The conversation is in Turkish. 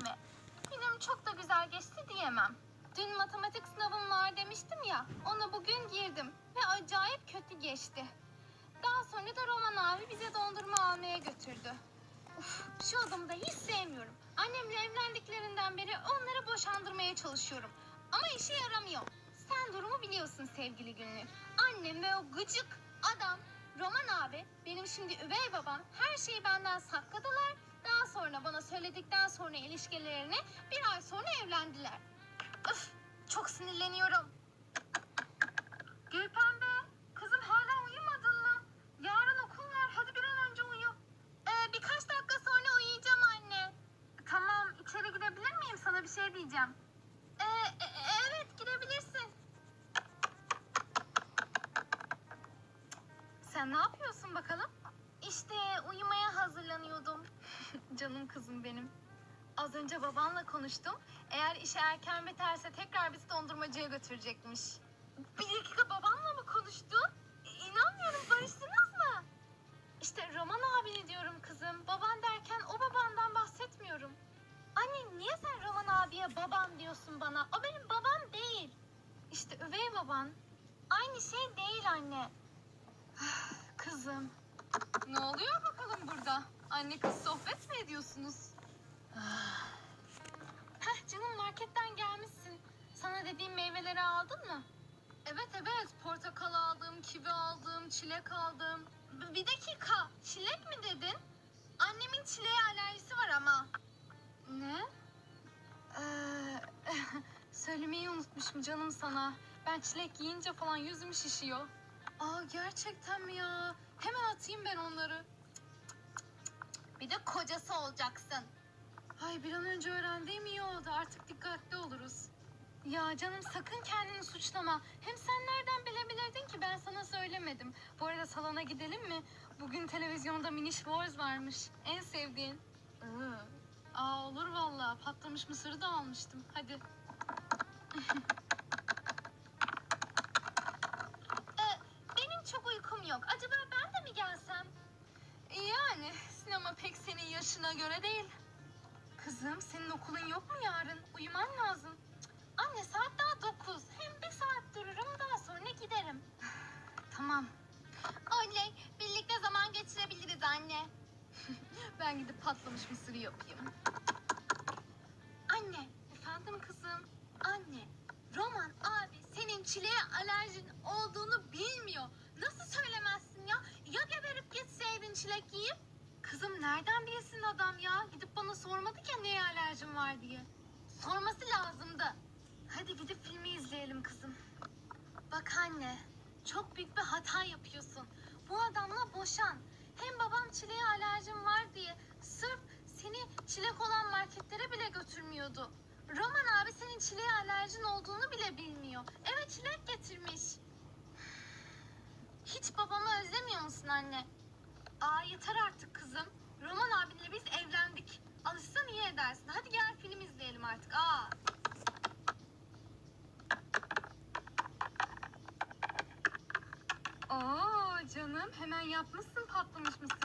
diyemem ve günüm çok da güzel geçti diyemem. Dün matematik sınavım var demiştim ya, ona bugün girdim ve acayip kötü geçti. Daha sonra da Roman abi bize dondurma almaya götürdü. Uf, şu adamı da hiç sevmiyorum. Annemle evlendiklerinden beri onları boşandırmaya çalışıyorum. Ama işe yaramıyor. Sen durumu biliyorsun sevgili Günlük. Annem ve o gıcık adam Roman abi, benim şimdi üvey babam her şeyi benden sakladılar daha sonra bana söyledikten sonra ilişkilerini bir ay sonra evlendiler. Öf çok sinirleniyorum. Gülpembe kızım hala uyumadın mı? Yarın okul var hadi bir an önce uyu. Ee, birkaç dakika sonra uyuyacağım anne. Tamam içeri girebilir miyim sana bir şey diyeceğim. Ee, e- evet girebilirsin. Sen ne yapıyorsun bakalım? Canım kızım benim. Az önce babanla konuştum. Eğer işe erken biterse tekrar bizi dondurmacıya götürecekmiş. Bir dakika babanla mı konuştun? İ- İnanmıyorum barıştınız mı? İşte Roman abini diyorum kızım. Baban derken o babandan bahsetmiyorum. Anne niye sen Roman abiye baban diyorsun bana? O benim babam değil. İşte üvey baban. Aynı şey değil anne. Kızım. Ne oluyor bakalım burada? Anne kız sohbet mi ediyorsunuz? Heh canım marketten gelmişsin. Sana dediğim meyveleri aldın mı? Evet evet portakal aldım, kivi aldım, çilek aldım. B- bir dakika çilek mi dedin? Annemin çileğe alerjisi var ama. Ne? Ee, söylemeyi unutmuşum canım sana. Ben çilek yiyince falan yüzüm şişiyor. Aa gerçekten mi ya? Hemen atayım ben onları. Bir de kocası olacaksın. Ay bir an önce öğrendiğim iyi oldu. Artık dikkatli oluruz. Ya canım sakın kendini suçlama. Hem sen nereden bilebilirdin ki ben sana söylemedim. Bu arada salona gidelim mi? Bugün televizyonda Minish Wars varmış. En sevdiğin. Aa olur valla. Patlamış mısırı da almıştım. Hadi. Pek senin yaşına göre değil. Kızım senin okulun yok mu yarın? Uyuman lazım. Anne saat daha dokuz. Hem bir saat dururum daha sonra giderim. tamam. Oley birlikte zaman geçirebiliriz anne. ben gidip patlamış mısırı yapayım. Anne efendim kızım. Anne Roman abi senin çileğe alerjin olduğunu bilmiyor. Nasıl söylemezsin ya? Ya geberip gitseydin çilek yiyip? Kızım nereden bilsin adam ya? Gidip bana sormadı ki neye alerjim var diye. Sorması lazımdı. Hadi gidip filmi izleyelim kızım. Bak anne, çok büyük bir hata yapıyorsun. Bu adamla boşan. Hem babam çileğe alerjim var diye sırf seni çilek olan marketlere bile götürmüyordu. Roman abi senin çileğe alerjin olduğunu bile bilmiyor. Eve çilek getirmiş. Hiç babamı özlemiyor musun anne? Yeter artık kızım. Roman abinle biz evlendik. Alışsan iyi edersin. Hadi gel film izleyelim artık. Aa. Oo canım hemen yapmışsın patlamış mısırları.